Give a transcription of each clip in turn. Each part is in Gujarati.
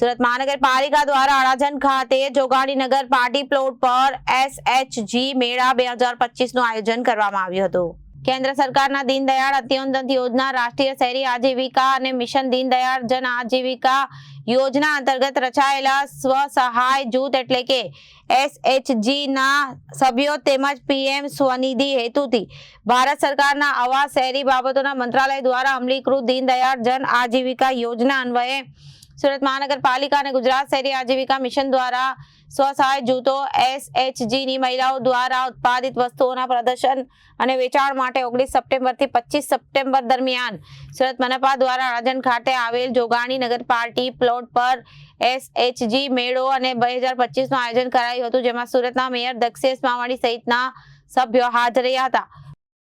સુરત મહાનગરપાલિકા દ્વારા અડાજણ ખાતે જોગાણીનગર પાર્ટી પ્લોટ પર એસએચજી મેળા બે હજાર પચીસનું આયોજન કરવામાં આવ્યું હતું. કેન્દ્ર સરકારના દીનદયાળ અત્યોન્નત યોજના રાષ્ટ્રીય શહેરી આજીવિકા અને મિશન દીનદયાળ જન આજીવિકા યોજના અંતર્ગત રચાયેલા સ્વ સહાય જૂથ એટલે કે એસએચજી ના સભ્યો તેમજ પીએમ સ્વનિધિ હેતુથી ભારત સરકારના આવાસ શહેરી બાબતોના મંત્રાલય દ્વારા અમલીકૃત દીનદયાળ જન આજીવિકા યોજના અન્વયે સુરત મહાનગરપાલિકા અને ગુજરાત શહેરી આજીવિકા મિશન દ્વારા સ્વસહાય જૂથો એસએચજી ની મહિલાઓ દ્વારા ઉત્પાદિત વસ્તુઓના પ્રદર્શન અને વેચાણ માટે ઓગણીસ સપ્ટેમ્બરથી પચીસ સપ્ટેમ્બર દરમિયાન સુરત મનપા દ્વારા રાજન ખાતે આવેલ જોગાણી નગર પાર્ટી પ્લોટ પર એસએચજી મેળો અને બે હજાર પચીસનું આયોજન કરાયું હતું, જેમાં સુરતના મેયર દક્ષેશ માવાણી સહિતના સભ્યો હાજર રહ્યા હતા.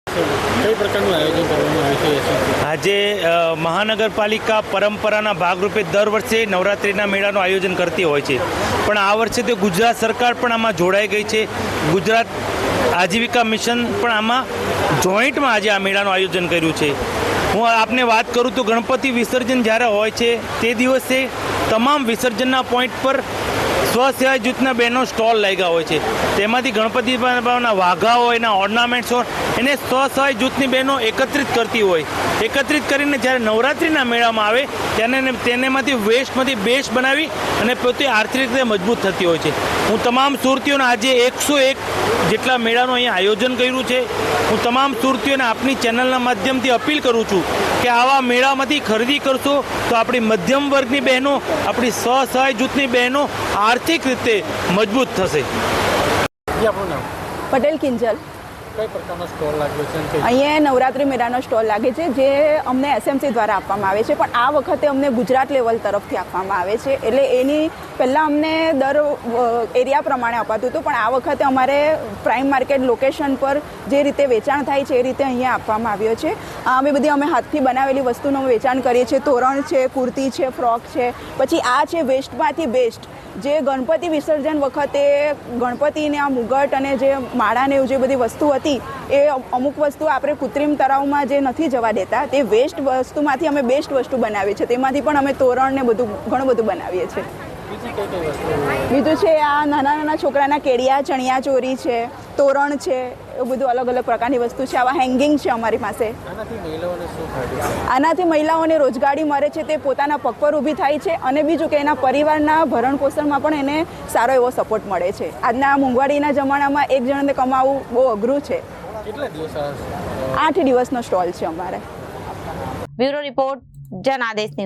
કઈ પ્રકારનું આયોજન કરવામાં આવ્યું છે? અ, મહાનગરપાલિકા પરંપરાના ભાગરૂપે દર વર્ષે નવરાત્રિના મેળાનું આયોજન કરતી હોય છે. પણ આ વર્ષે તો ગુજરાત સરકાર પણ આમાં જોડાઈ ગઈ છે. ગુજરાત આજીવિકા મિશન પણ આમાં જોઈન્ટમાં આજે આ મેળાનું આયોજન કર્યું છે. હું આપને વાત કરું તો ગણપતિ વિસર્જન જ્યારે હોય છે તે દિવસે તમામ વિસર્જનના પોઈન્ટ પર સ્વસહાય જૂથના બહેનો સ્ટોલ લાગ્યા હોય છે. તેમાંથી ગણપતિ બાપાના વાઘા હોય, એના ઓર્નામેન્ટ્સ હોય, એને સ્વસહાય જૂથની બહેનો એકત્રિત કરતી હોય. એકત્રિત કરીને જ્યારે નવરાત્રિના મેળામાં આવે, ત્યારે તેનેમાંથી વેસ્ટમાંથી બેસ્ટ બનાવી અને પોતે આર્થિક રીતે મજબૂત થતી હોય છે. હું તમામ સુરતીઓને આજે એકસો એક જેટલા મેળાનું અહીંયા આયોજન કર્યું છે. હું તમામ સુરતીઓને આપની ચેનલના માધ્યમથી અપીલ કરું છું કે આવા મેળામાંથી ખરીદી કરશો તો આપણી મધ્યમ વર્ગની બહેનો આપણી સ્વસહાય જૂથની બહેનો આર્થિક રીતે મજબૂત થશે. પટેલ કિંજલ. અહીંયા નવરાત્રિ મેળાનો સ્ટોલ લાગે છે, જે અમને એસએમસી દ્વારા આપવામાં આવે છે, પણ આ વખતે અમને ગુજરાત લેવલ તરફથી આપવામાં આવે છે. એટલે એની પહેલાં અમને દર એરિયા પ્રમાણે અપાતું હતું, પણ આ વખતે અમારે પ્રાઇમ માર્કેટ લોકેશન પર જે રીતે વેચાણ થાય છે, એ રીતે અહીંયા આપવામાં આવ્યો છે. આ અમે બધી અમે હાથથી બનાવેલી વસ્તુનું વેચાણ કરીએ છીએ. તોરણ છે કુર્તી છે ફ્રોક છે. પછી આ છે વેસ્ટમાંથી બેસ્ટ. જે ગણપતિ વિસર્જન વખતે ગણપતિને આ મુગટ અને જે માળાને એવું જે બધી વસ્તુ હતી એ અમુક વસ્તુ આપણે કૃત્રિમ તળાવમાં જે નથી જવા દેતા તે વેસ્ટ વસ્તુમાંથી અમે બેસ્ટ વસ્તુ બનાવીએ છીએ. તેમાંથી પણ અમે તોરણ ને બધું ઘણું બધું બનાવીએ છીએ. બીજું છે આ નાના નાના છોકરાના કેડિયા ચણિયા ચોરી છે. તોરણ છે એવું બધું અલગ અલગ પ્રકારની વસ્તુ છે. આવા હેંગિંગ છે અમારી પાસે. આનાથી મહિલાઓને રોજગારી મળે છે તે પોતાના પગ પર ઊભી થાય છે અને બીજું કે એના પરિવારના ભરણ પોષણમાં પણ એને સારો એવો સપોર્ટ મળે છે. આજના મોંઘવારીના જમાનામાં એક જણને કમાવવું બહુ અઘરું છે. કેટલા દિવસ આ આઠ દિવસનો સ્ટોલ છે અમારે. Bureau report Janadesh news.